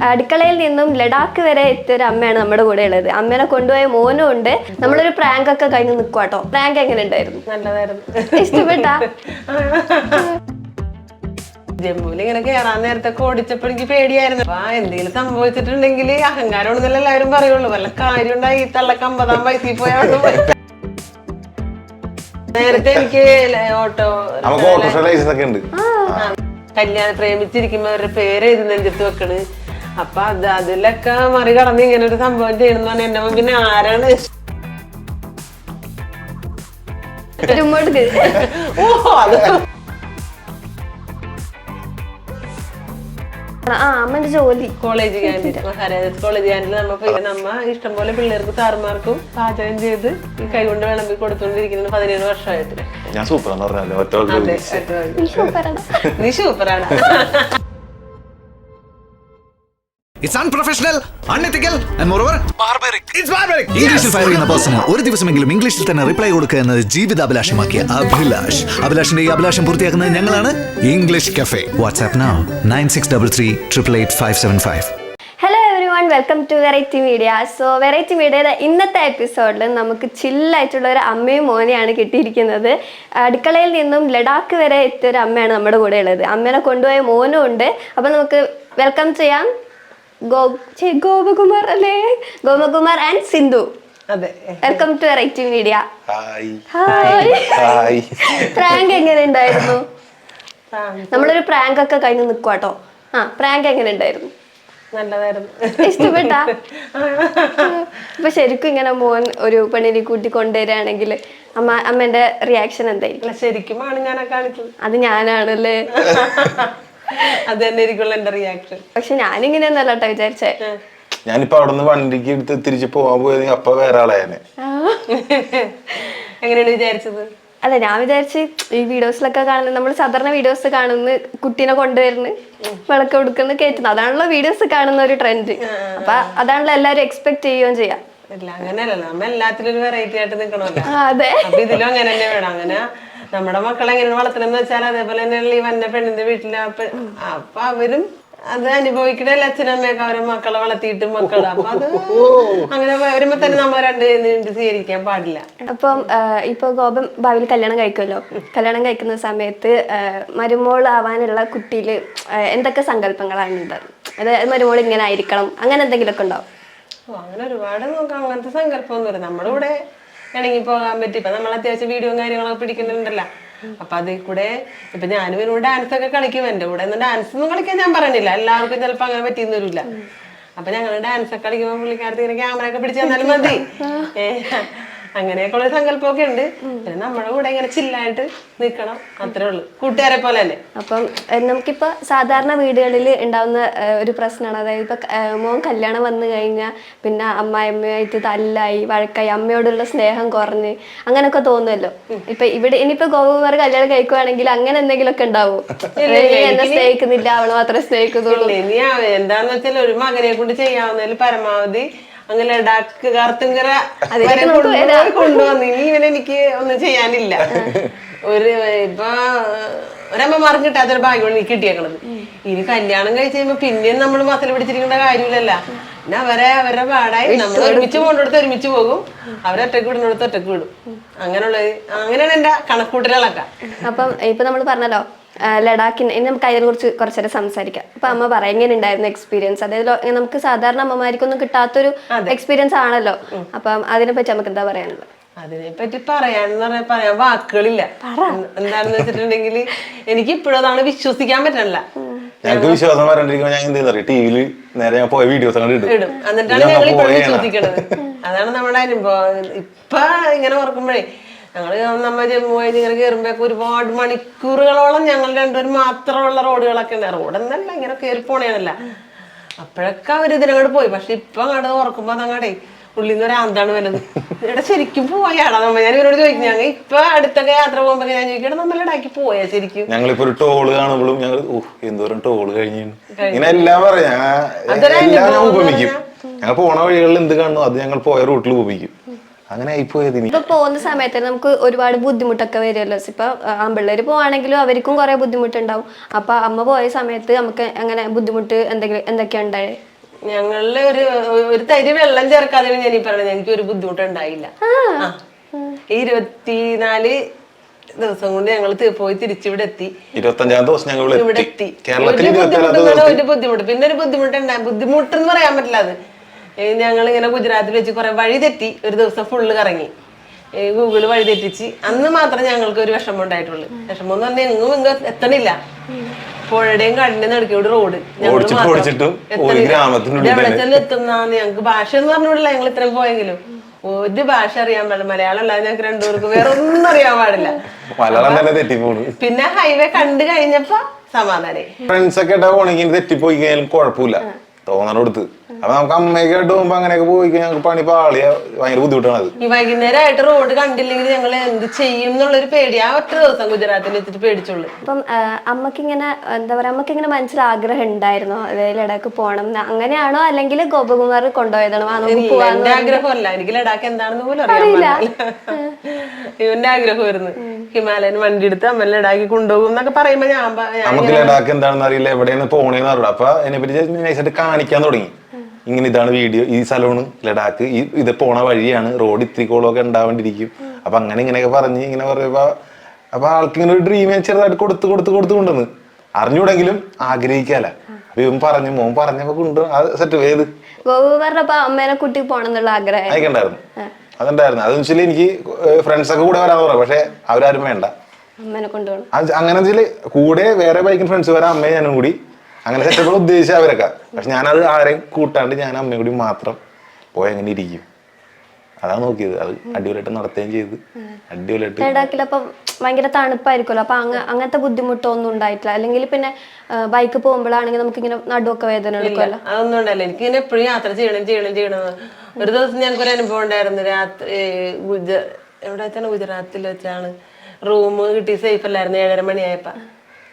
അടുക്കളയിൽ നിന്നും ലഡാക്ക് വരെ എത്തിയ ഒരു അമ്മയാണ് നമ്മുടെ കൂടെ ഉള്ളത്. അമ്മേനെ കൊണ്ടുപോയ മോനും ഉണ്ട്. നമ്മളൊരു പ്രാങ്ക് ഒക്കെ കഴിഞ്ഞ് നിൽക്കുവാട്ടോ കേട്ടോ പ്രാങ്ക് എങ്ങനെ ഉണ്ടായിരുന്നു? നല്ലതായിരുന്നു. ഇഷ്ടപ്പെട്ട? ജമ്മുവിൽ ഇങ്ങനെ കേറാൻ നേരത്തൊക്കെ ഓടിച്ചപ്പോ എനിക്ക് പേടിയായിരുന്നു. അപ്പൊ എന്തെങ്കിലും സംഭവിച്ചിട്ടുണ്ടെങ്കിൽ അഹങ്കാരമാണെന്നല്ല എല്ലാവരും പറയുള്ളൂ. വല്ല കാര്യം ഉണ്ടായി തള്ളക്ക് അമ്പതാം വയസ്സിൽ പോയാണ് നേരത്തെ എനിക്ക് ഓട്ടോ നമുക്ക് ഓട്ടോറിക്ഷ ലൈസൻസ് ഒക്കെ ഉണ്ട്. കല്യാണം പ്രേമിച്ചിരിക്കുമ്പോ അവരുടെ പേര് എഴുതി നെഞ്ചത്ത് വെക്കണ്. അപ്പൊ അത് അതിലൊക്കെ മറികടന്ന് ഇങ്ങനെ ഒരു സംഭവം ചെയ്യണമെന്ന് പറഞ്ഞ എന്നെ മുമ്പിന് പിന്നെ ആരാണ്? ഓ അത് അമ്മന്റെ ജോലി. കോളേജ് ക്യാന്റീൻ മഹാരാജാസ് കോളേജ് നമ്മ നമ്മ ഇഷ്ടംപോലെ പിള്ളേർക്ക് സാറുമാർക്കും പാചകം ചെയ്ത് ഈ കൈകൊണ്ട് വിളമ്പി കൊടുത്തോണ്ടിരിക്കുന്നത് പതിനേഴ് വർഷമായിട്ട്. ഞാൻ സൂപ്പറാണ് എന്ന് പറഞ്ഞാലേ ഒറ്റ വാക്കിൽ സൂപ്പറാണ് നീ സൂപ്പറാണ് It's unprofessional unethical and moreover barbaric it's barbaric ഇംഗ്ലീഷിൽ ഫയർ ചെയ്യുന്ന പേഴ്സണ് ഒരു ദിവസമെങ്കിലും ഇംഗ്ലീഷിൽ തന്നെ റിപ്ലൈ കൊടുക്കുക എന്നത് ജീവിതാഭിലാഷമാക്കിയ അഭിലാഷ്. അഭിലാഷിന്റെ ഈ അഭിലാഷം പൂർത്തിയാക്കുന്നത് ഞങ്ങളാണ്. English cafe WhatsApp now nine six double three triple eight five seven five hello everyone welcome to variety media so variety മീഡിയയുടെ ഇന്നത്തെ എപ്പിസോഡിൽ നമുക്ക് ചില്ലായിട്ടുള്ള ഒരു അമ്മയും മോനെയാണ് കിട്ടിയിരിക്കുന്നത്. അടുക്കളയിൽ നിന്നും ലഡാക്ക് വരെ എത്തിയ ഒരു അമ്മയാണ് നമ്മുടെ കൂടെ ഉള്ളത്. അമ്മേനെ കൊണ്ടുപോയ മോനും ഉണ്ട്. അപ്പം നമുക്ക് വെൽക്കം ചെയ്യാം. ഗോപകുമാർ അല്ലേ? ഗോപകുമാർ ആൻഡ് സിന്ധു. അതെ. Welcome to variety media hi hi hi prank എങ്ങനെ ഉണ്ടായിരുന്നു നമ്മളൊരു പ്രാങ്ക് ഒക്കെ കഴിഞ്ഞ് നിക്കുവാട്ടോ ആ പ്രാങ്ക് എങ്ങനെ ഉണ്ടായിരുന്നു നല്ലതായിരുന്നു. ഇഷ്ടപ്പെട്ട? അപ്പൊ ശരിക്കും ഇങ്ങനെ മോൻ ഒരു പെണ്ണിനെ കൂട്ടി കൊണ്ടുവരികയാണെങ്കിൽ അമ്മ അമ്മേന്റെ റിയാക്ഷൻ എന്തായിരിക്കും? ശരിക്കും ആണ് ഞാൻ ആ കാണിച്ചത്. അത് ഞാനാണല്ലേ? അത് തന്നെ ആയിരിക്കുള്ള എന്റെ റിയാക്ഷൻ പക്ഷെ ഞാനിങ്ങനെയൊന്നല്ല കേട്ടോ വിചാരിച്ചേ. ഞാനിപ്പോ അവിടുന്ന് വണ്ടിക്ക് എടുത്ത് തിരിച്ചു പോവാൻ പോയത് അപ്പൊ വേറെ ആളായനെ. എങ്ങനെയാണ് വിചാരിച്ചത്? അല്ല ഞാൻ വിചാരിച്ച് ഈ വീഡിയോസിലൊക്കെ കാണുന്നത് നമ്മൾ സാധാരണ വീഡിയോസ് കാണുന്ന കുട്ടീനെ കൊണ്ടുവരുന്നു വിളക്ക് കൊടുക്കുന്നു കയറ്റുന്നു അതാണല്ലോ വീഡിയോസ് കാണുന്ന ഒരു ട്രെൻഡ് അപ്പൊ അതാണല്ലോ എല്ലാവരും എക്സ്പെക്ട് ചെയ്യുകയും ചെയ്യാം. അല്ല അങ്ങനെയല്ലല്ലോ. നമ്മ എല്ലാത്തിലും ഒരു വെറൈറ്റി ആയിട്ട് നിൽക്കണമല്ലോ അതെ. ഇതിലും അങ്ങനെ തന്നെ വേണം. അങ്ങനെ നമ്മുടെ മക്കളെ എങ്ങനെ വളർത്തണമെന്ന് വെച്ചാൽ അതേപോലെ തന്നെയുള്ള ഈ വന്ന പെണ്ണിന്റെ വീട്ടിലെ അപ്പൊ അവരും അത് അനുഭവിക്കണല്ലേ അച്ഛനമ്മയൊക്കെ അവരെ മക്കളെ വളർത്തിയിട്ട് മക്കളെ. അപ്പൊ അത് അങ്ങനെ വരുമ്പോ തന്നെ നമ്മൾ രണ്ട് സ്വീകരിക്കാൻ പാടില്ല. അപ്പം ഇപ്പൊ ഗോപം ഭാവിയിൽ കല്യാണം കഴിക്കുമല്ലോ. കല്യാണം കഴിക്കുന്ന സമയത്ത് മരുമോൾ ആവാനുള്ള കുട്ടിയിൽ എന്തൊക്കെ സങ്കല്പങ്ങളാണ് ഉള്ളത്? അതായത് മരുമോൾ ഇങ്ങനെ ആയിരിക്കണം അങ്ങനെ എന്തെങ്കിലും ഒക്കെ ഉണ്ടാവും അങ്ങനെ ഒരുപാട് നോക്കാം അങ്ങനത്തെ സങ്കല്പമൊന്നുമില്ല. നമ്മുടെ കൂടെ ഇണങ്ങി പോകാൻ പറ്റും. ഇപ്പൊ നമ്മൾ അത്യാവശ്യം വീഡിയോയും കാര്യങ്ങളൊക്കെ പിടിക്കുന്നുണ്ടല്ലോ. അപ്പൊ അതിൽ കൂടെ ഇപ്പൊ ഞാനും ഇവനോട് ഡാൻസ് ഒക്കെ കളിക്കും. എന്റെ കൂടെ ഒന്നും ഡാൻസ് ഒന്നും കളിക്കാൻ ഞാൻ പറഞ്ഞില്ല. എല്ലാവർക്കും ചിലപ്പോ അങ്ങനെ പറ്റിയെന്ന് വരില്ല. അപ്പൊ ഞങ്ങൾ ഡാൻസ് ഒക്കെ കളിക്കുമ്പോൾ പുള്ളിക്കാരത്തി ഇങ്ങനെ ക്യാമറ ഒക്കെ പിടിച്ചു തന്നാലും മതി. അങ്ങനെയൊക്കെ ഉള്ള സങ്കല്പമൊക്കെ ഉണ്ട്. പിന്നെ നമ്മുടെ കൂടെ ഇങ്ങനെ ചില്ലായിട്ട് നിൽക്കണം. അത്രേ ഉള്ളൂ. കൂട്ടുകാരെ പോലെ തന്നെ അപ്പം നമുക്കിപ്പോ സാധാരണ വീടുകളിൽ ഉണ്ടാവുന്ന ഒരു പ്രശ്നമാണ്. അതായത് ഇപ്പൊ മോൻ കല്യാണം വന്നു കഴിഞ്ഞാൽ പിന്നെ അമ്മായിയമ്മയായിട്ട് തല്ലായി വഴക്കായി അമ്മയോടുള്ള സ്നേഹം കുറഞ്ഞ് അങ്ങനെയൊക്കെ തോന്നുമല്ലോ. ഇപ്പൊ ഇവിടെ ഇനിയിപ്പോ ഗോപകുമാർ കല്യാണം കഴിക്കുവാണെങ്കിൽ അങ്ങനെ എന്തെങ്കിലുമൊക്കെ ഉണ്ടാവും? എന്നെ സ്നേഹിക്കുന്നില്ല അവൾ മാത്രമേ സ്നേഹിക്കുന്നുള്ളൂ. എന്താന്ന് വെച്ചാൽ ഒരു മകനെ കൊണ്ട് ചെയ്യാവുന്നതിൽ പരമാവധി അങ്ങനെ ഡാക്ക് കാർത്തുങ്കര കൊണ്ടുവന്നു ഇനി ഇവനെ എനിക്ക് ഒന്നും ചെയ്യാനില്ല. ഒരു ഇപ്പൊ ഒരമ്മമാർക്ക് കിട്ടാത്തൊരു ഭാഗ്യമാണ് എനിക്ക് കിട്ടിയേക്കണത്. ഇനി കല്യാണം കഴിച്ച് കഴിയുമ്പോ പിന്നെയും നമ്മൾ മസിൽ പിടിച്ചിരിക്കേണ്ട കാര്യമില്ലല്ല. പിന്നെ അവരെ അവരുടെ പാടായി നമ്മൾ ഒരുമിച്ച് പോകേണ്ടടുത്ത് ഒരുമിച്ച് പോകും. അവരെ ഒറ്റയ്ക്ക് വിടുന്നിടത്ത് ഒറ്റയ്ക്ക് വിടും. അങ്ങനെയുള്ള അങ്ങനെയാണ് എന്റെ കണക്കൂട്ടലുകളൊക്കെ. അപ്പം ഇപ്പൊ നമ്മൾ പറഞ്ഞല്ലോ ലഡാക്കിന് ഇനി നമുക്ക് അതിനെ കുറിച്ച് കുറച്ചേരം സംസാരിക്കാം. അപ്പൊ അമ്മ പറയാം എങ്ങനെ ഉണ്ടായിരുന്നു എക്സ്പീരിയൻസ് അതായത് നമുക്ക് സാധാരണ അമ്മമാർക്കൊന്നും കിട്ടാത്തൊരു എക്സ്പീരിയൻസ് ആണല്ലോ. അപ്പം അതിനെ പറ്റി നമുക്ക് എന്താ പറയാനുള്ളത്? അതിനെ പറ്റി പറയാന്ന് പറഞ്ഞാൽ പറയാൻ വാക്കുകളില്ല. എന്ത് എന്താണെന്ന് വെച്ചിട്ടുണ്ടെങ്കിൽ എനിക്ക് ഇപ്പോഴും അതാണ് വിശ്വസിക്കാൻ പറ്റണില്ല. ഞങ്ങൾക്ക് വിശ്വാസം വരാണ്ടിരിക്കുമ്പോ ഞാൻ എന്ത് ചെയ്യുന്ന ടിവിയിൽ നേരെ ഞാൻ പോയ വീഡിയോസ് ഇടും. ഇടും. എന്നിട്ടാണ് ഞങ്ങൾ ഇപ്പോഴും വിശ്വസിക്കണത്. അതാണ് നമ്മുടെ അനുഭവം. ഇപ്പൊ ഇങ്ങനെ ഓർക്കുമ്പോഴേ ഞങ്ങൾ നമ്മൾ ജമ്മു കഴിഞ്ഞ് ഇങ്ങനെ കയറുമ്പോഴേക്കും ഒരുപാട് മണിക്കൂറുകളോളം ഞങ്ങൾ രണ്ടുപേരും മാത്രമുള്ള റോഡുകളൊക്കെ ഉണ്ട്. റോഡെന്നല്ല ഇങ്ങനെ കയറി പോണേണല്ല അപ്പോഴൊക്കെ അവർ ഇതിനങ്ങോട്ട് പോയി. പക്ഷെ ഇപ്പൊ അങ്ങോട്ട് ഓർക്കുമ്പോ അതങ്ങടേ ഉള്ളിൽ നിന്ന് ഒരാന്താണ് വരുന്നത്. ഇവിടെ ശരിക്കും പോയാടാ നമ്മ. ഞാൻ ഇവരോട് ചോദിക്കും ഞങ്ങൾ ഇപ്പൊ അടുത്തൊക്കെ യാത്ര പോകുമ്പോ ഞാൻ ചോദിക്കട്ടെ നമ്മൾ ഇടാക്കി പോയാ ശരിക്കും? ഞങ്ങളിപ്പോ ഒരു ടോൾ കാണുമ്പോഴും ഞങ്ങൾ എന്തോരം ടോൾ കഴിഞ്ഞു. ഇങ്ങനെ എല്ലാം പറയാം. എല്ലാം ഞാൻ ഉപമിക്കും. ഞങ്ങൾ പോണ വഴികളിൽ എന്ത് കാണുന്നു അത് ഞങ്ങൾ പോയ റൂട്ടിൽ ഉപമിക്കും. അങ്ങനെ ആയിപ്പോയത് ഇനി ഇപ്പൊ പോകുന്ന സമയത്ത് നമുക്ക് ഒരുപാട് ബുദ്ധിമുട്ടൊക്കെ വരുമല്ലോ. ഇപ്പൊ ആമ്പിള്ളേര് പോവാണെങ്കിലും അവർക്കും കുറെ ബുദ്ധിമുട്ടുണ്ടാവും. അപ്പൊ അമ്മ പോയ സമയത്ത് നമുക്ക് അങ്ങനെ ബുദ്ധിമുട്ട് എന്തെങ്കിലും എന്തൊക്കെയാ ഉണ്ടായത് ഞങ്ങളിൽ ഒരു ഒരു തരി വെള്ളം ചേർക്കാതെ ഞാൻ ഈ പറഞ്ഞത്. എനിക്ക് ഒരു ബുദ്ധിമുട്ടുണ്ടായില്ല. ഇരുപത്തിനാല് ദിവസം കൊണ്ട് ഞങ്ങൾ പോയി തിരിച്ചിവിടെ എത്തി ഇരുപത്തഞ്ചാം ദിവസം ഞങ്ങൾ ഇവിടെ എത്തി കേരളത്തിൽ ഒരു ബുദ്ധിമുട്ട് പിന്നെ ഒരു ബുദ്ധിമുട്ടുണ്ടായി. ബുദ്ധിമുട്ട് എന്ന് പറയാൻ പറ്റില്ല അത്. ഞങ്ങൾ ഇങ്ങനെ ഗുജറാത്തിൽ വെച്ച് കുറെ വഴി തെറ്റി. ഒരു ദിവസം ഫുള്ള് കറങ്ങി. ഗൂഗിൾ വഴി തെറ്റിച്ച്. അന്ന് മാത്രം ഞങ്ങൾക്ക് ഒരു വിഷമം ഉണ്ടായിട്ടുള്ളൂ. വിഷമം എന്ന് പറഞ്ഞാൽ എങ്ങും ഇങ്ങ് എത്തണില്ല. പുഴയുടെയും കടലിന്റെ നടുക്കോട് റോഡ് ഞങ്ങൾ ഓടിച്ചിട്ട് ഒരു എത്തണില്ല. ഗ്രാമത്തിനുള്ളിൽ ഇത് എവിടെ തന്നെ. ചെന്ന് എത്തുന്നാന്ന് ഞങ്ങൾക്ക് ഭാഷ എന്ന് പറഞ്ഞുകൊണ്ടില്ല ഞങ്ങൾ ഇത്രയും പോയെങ്കിലും. ഒരു ഭാഷ അറിയാൻ പാടില്ല. മലയാളം അല്ലാതെ ഞങ്ങൾക്ക് രണ്ടുപേർക്ക് വേറെ ഒന്നും അറിയാൻ പാടില്ല. പിന്നെ ഹൈവേ കണ്ടു കഴിഞ്ഞപ്പോ സമാധാനായി. ഫ്രണ്ട്സ് ഒക്കെ തെറ്റിപ്പോയി കഴിഞ്ഞാലും കുഴപ്പമില്ല. തോന്നണടുത്ത്. അപ്പൊ നമുക്ക് അമ്മയ്ക്കായിട്ട് പോകുമ്പോ അങ്ങനെയൊക്കെ പോയി ഞങ്ങൾക്ക് പണി പാളിയ ഭയങ്കര ബുദ്ധിമുട്ടാണ് അത്. ഈ വൈകുന്നേരമായിട്ട് റോഡ് കണ്ടില്ലെങ്കിൽ ഞങ്ങൾ എന്ത് ചെയ്യും എന്നുള്ളൊരു പേടി. ആ ഒറ്റ ദിവസം ഗുജറാത്തിൽ എത്തിട്ട് പേടിച്ചുള്ളൂ. അപ്പം അമ്മയ്ക്ക് ഇങ്ങനെ എന്താ പറയാ അമ്മയ്ക്ക് ഇങ്ങനെ മനസ്സിൽ ആഗ്രഹം ഉണ്ടായിരുന്നോ? അതായത് ലഡാക്ക് പോകണം അങ്ങനെയാണോ? അല്ലെങ്കിൽ ഗോപകുമാർ കൊണ്ടുപോയതാണോ? എന്റെ ആഗ്രഹമല്ല. എനിക്ക് ലഡാക്ക് എന്താണെന്ന് പോലും അറിയില്ല. ഇവന്റെ ആഗ്രഹമായിരുന്നു. ഹിമാലയൻ വണ്ടി എടുത്ത് അമ്മ ലഡാക്കി കൊണ്ടുപോകും എന്നൊക്കെ പറയുമ്പോ ഞാൻ നമുക്ക് ലഡാക്ക് എന്താണെന്ന് അറിയില്ല. എവിടെയാണ് പോണേന്ന് അറിയില്ല. അപ്പൊ എന്നെ പറ്റി നൈസായിട്ട് കാണിക്കാൻ തുടങ്ങി. ഇങ്ങനെ ഇതാണ് വീഡിയോ. ഈ സ്ഥലമാണ് ലഡാക്ക് ഈ ഇത് പോണ വഴിയാണ്. റോഡ് ഇത്തിരി കോളൊക്കെ ഉണ്ടാവേണ്ടിയിരിക്കും അപ്പൊ അങ്ങനെ ഇങ്ങനെയൊക്കെ പറഞ്ഞ് ഇങ്ങനെ പറയുമ്പോ അപ്പൊ ആൾക്ക് ഇങ്ങനെ ഒരു ഡ്രീം ചെറുതായിട്ട് കൊടുത്ത് കൊടുത്ത് കൊടുത്ത് കൊണ്ടുവന്ന്. അറിഞ്ഞൂടെങ്കിലും ആഗ്രഹിക്കാല ഇവൻ പറഞ്ഞു മോൻ പറഞ്ഞപ്പോ കൊണ്ട് അത് സെറ്റ് ഏത് അപ്പൊ അമ്മേനെ കുട്ടി പോണെന്നുള്ള ആഗ്രഹം. അതൊക്കെ ഉണ്ടായിരുന്നു അതുണ്ടായിരുന്നു അതെന്ന് വെച്ചാൽ എനിക്ക് ഫ്രണ്ട്സ് ഒക്കെ കൂടെ വരാന്ന് പറയാം പക്ഷെ അവരാരും വേണ്ട. അങ്ങനെ വെച്ചാൽ കൂടെ വേറെ ബൈക്കിന് ഫ്രണ്ട്സ് വരാം. അമ്മയും ഞാനും കൂടി. അങ്ങനെ സെറ്റപ്പുകൾ ഉദ്ദേശിച്ച അവരൊക്കെ. പക്ഷെ ഞാനത് ആരെയും കൂട്ടാണ്ട് ഞാൻ അമ്മയും കൂടി മാത്രം പോയി അങ്ങനെ ഇരിക്കും. അതാ നോക്കിയത്. അത് അടിപൊളിയായിട്ട് നടത്തുകയും ചെയ്ത്. അടിപൊളിയായിട്ട് ലഡാക്കിൽ അപ്പം ഭയങ്കര തണുപ്പായിരിക്കുമല്ലോ. അപ്പൊ അങ്ങ അങ്ങനത്തെ ബുദ്ധിമുട്ടൊന്നും ഉണ്ടായിട്ടില്ല. അല്ലെങ്കിൽ പിന്നെ ബൈക്ക് പോകുമ്പോഴാണെങ്കിൽ നമുക്ക് ഇങ്ങനെ നടുവൊക്കെ വേദന എടുക്കുമല്ലോ അതൊന്നും ഉണ്ടല്ലോ എനിക്ക് ഇങ്ങനെ എപ്പോഴും യാത്ര ചെയ്യണം ചെയ്യണം ചെയ്യണം. ഒരു ദിവസം ഞങ്ങൾക്ക് ഒരു അനുഭവം ഉണ്ടായിരുന്നു. രാത്രി ഗുജ എവിടെ വെച്ചാണ്? ഗുജറാത്തിൽ വെച്ചാണ്. റൂം കിട്ടി സേഫ് അല്ലായിരുന്നു. ഏഴര മണിയായപ്പോ.